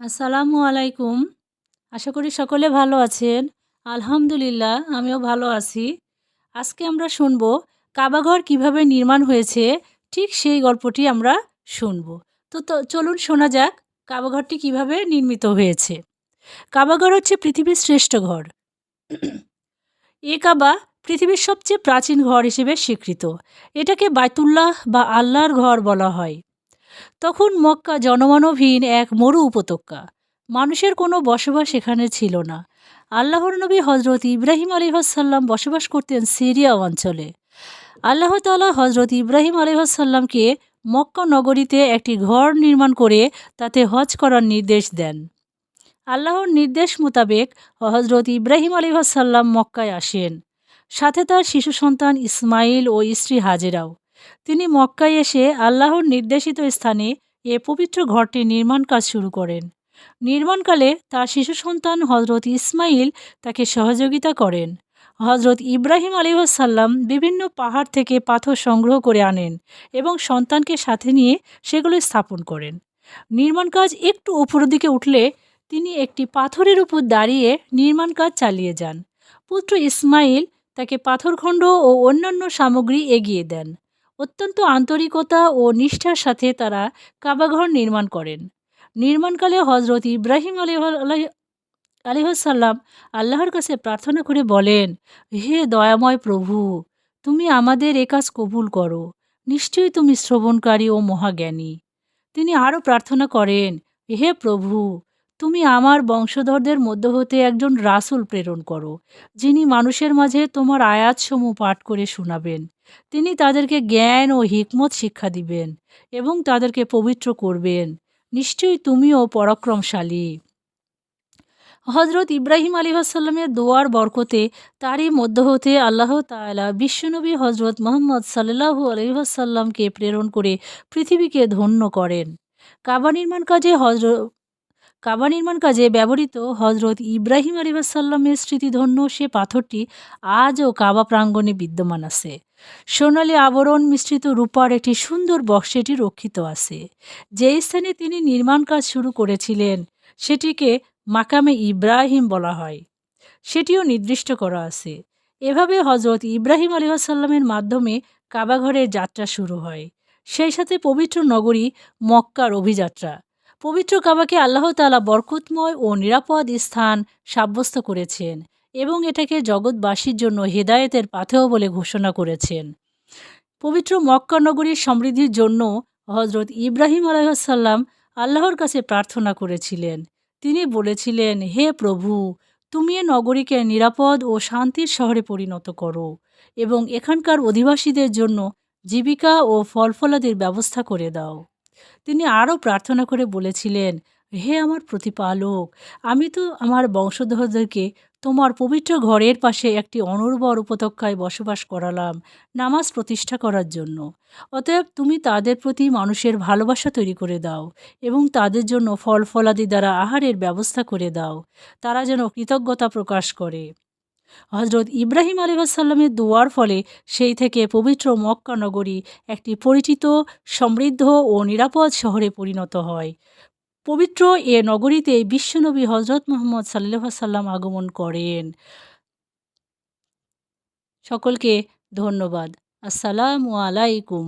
আসসালামু আলাইকুম। আশা করি সকলে ভালো আছেন। আলহামদুলিল্লাহ, আমিও ভালো আছি। আজকে আমরা শুনব কাবাঘর কীভাবে নির্মাণ হয়েছে, ঠিক সেই গল্পটি আমরা শুনব। তো চলুন শোনা যাক কাবাঘরটি কীভাবে নির্মিত হয়েছে। কাবাঘর হচ্ছে পৃথিবীর শ্রেষ্ঠ ঘর। এ কাবা পৃথিবীর সবচেয়ে প্রাচীন ঘর হিসেবে স্বীকৃত। এটাকে বায়তুল্লাহ বা আল্লাহর ঘর বলা হয়। তখন মক্কা জনমানবহীন এক মরু উপত্যকা। মানুষের কোনো বসবাস এখানে ছিল না। আল্লাহর নবী হজরত ইব্রাহিম আলিহাসাল্লাম বসবাস করতেন সিরিয়া অঞ্চলে। আল্লাহ তালা হজরত ইব্রাহিম আলিহাসাল্লামকে মক্কা নগরীতে একটি ঘর নির্মাণ করে তাতে হজ করার নির্দেশ দেন। আল্লাহর নির্দেশ মোতাবেক হজরত ইব্রাহিম আলিহাসাল্লাম মক্কায় আসেন। সাথে তার শিশু সন্তান ইসমাইল ও স্ত্রী হাজেরাও। তিনি মক্কায় এসে আল্লাহর নির্দেশিত স্থানে এ পবিত্র ঘরটি নির্মাণ কাজ শুরু করেন। নির্মাণকালে তার শিশু সন্তান হজরত ইসমাইল তাকে সহযোগিতা করেন। হজরত ইব্রাহিম আলিহাসাল্লাম বিভিন্ন পাহাড় থেকে পাথর সংগ্রহ করে আনেন এবং সন্তানকে সাথে নিয়ে সেগুলো স্থাপন করেন। নির্মাণ কাজ একটু উপরের দিকে উঠলে তিনি একটি পাথরের উপর দাঁড়িয়ে নির্মাণ কাজ চালিয়ে যান। পুত্র ইসমাইল তাকে পাথরখণ্ড ও অন্যান্য সামগ্রী এগিয়ে দেন। অত্যন্ত আন্তরিকতা ও নিষ্ঠার সাথে তারা কাবাঘর নির্মাণ করেন। নির্মাণকালে হজরত ইব্রাহিম আলী আলিহসাল্লাম আল্লাহর কাছে প্রার্থনা করে বলেন, হে দয়াময় প্রভু, তুমি আমাদের এ কাজ কবুল করো। নিশ্চয়ই তুমি শ্রবণকারী ও মহাজ্ঞানী। তিনি আরও প্রার্থনা করেন, হে প্রভু তুমি আমার বংশধরদের মধ্য হতে একজন রাসুল প্রেরণ করো, যিনি মানুষের মাঝে তোমার আয়াতসমূহ পাঠ করে শোনাবেন। তিনি তাদেরকে জ্ঞান ও হিকমত শিক্ষা দিবেন এবং তাদেরকে পবিত্র করবেন। নিশ্চয়ই তুমিও পরাক্রমশালী। হজরত ইব্রাহিম আলী আসাল্লামের দোয়ার বরকতে তারই মধ্য হতে আল্লাহ তালা বিশ্বনবী হজরত মোহাম্মদ সাল্লাহু আলহিহাসাল্লামকে প্রেরণ করে পৃথিবীকে ধন্য করেন। কাবা নির্মাণ কাজে হজরত কাবা নির্মাণ কাজে ব্যবহৃত হজরত ইব্রাহিম আলিবাসাল্লামের স্মৃতিধন্য সে পাথরটি আজও কাবা প্রাঙ্গণে বিদ্যমান আছে। সোনালি আবরণ মিশ্রিত রূপার একটি সুন্দর বক্সেটি রক্ষিত আছে। যে স্থানে তিনি নির্মাণ কাজ শুরু করেছিলেন, সেটিকে মাকামে ইব্রাহিম বলা হয়। সেটিও নির্দিষ্ট করা আছে। এভাবে হজরত ইব্রাহিম আলিহাসাল্লামের মাধ্যমে কাবাঘরের যাত্রা শুরু হয়। সেই সাথে পবিত্র নগরী মক্কার অভিযাত্রা। পবিত্র কাবাকে আল্লাহ তালা বরকতময় ও নিরাপদ স্থান সাব্যস্ত করেছেন এবং এটাকে জগৎবাসীর জন্য হেদায়েতের পাথেও বলে ঘোষণা করেছেন। পবিত্র মক্কা নগরীর সমৃদ্ধির জন্য হজরত ইব্রাহিম আলাইসাল্লাম আল্লাহর কাছে প্রার্থনা করেছিলেন। তিনি বলেছিলেন, হে প্রভু, তুমি এ নগরীকে নিরাপদ ও শান্তির শহরে পরিণত করো এবং এখানকার অধিবাসীদের জন্য জীবিকা ও ফলফলাদির ব্যবস্থা করে দাও। তিনি আরও প্রার্থনা করে বলেছিলেন, হে আমার প্রতিপালক, আমি তো আমার বংশধরদেরকে তোমার পবিত্র ঘরের পাশে একটি অনুর্বর উপত্যকায় বসবাস করালাম নামাজ প্রতিষ্ঠা করার জন্য। অতএব তুমি তাদের প্রতি মানুষের ভালোবাসা তৈরি করে দাও এবং তাদের জন্য ফল ফলাদি দ্বারা আহারের ব্যবস্থা করে দাও। তারা যেন কৃতজ্ঞতা প্রকাশ করে। হজরত ইব্রাহিম আলিবাসাল্লামের দোয়ার ফলে সেই থেকে পবিত্র মক্কা নগরী একটি পরিচিত, সমৃদ্ধ ও নিরাপদ শহরে পরিণত হয়। পবিত্র এ নগরীতে বিশ্বনবী হজরত মোহাম্মদ সাল্লাহ সাল্লাম আগমন করেন। সকলকে ধন্যবাদ। আসসালামু আলাইকুম।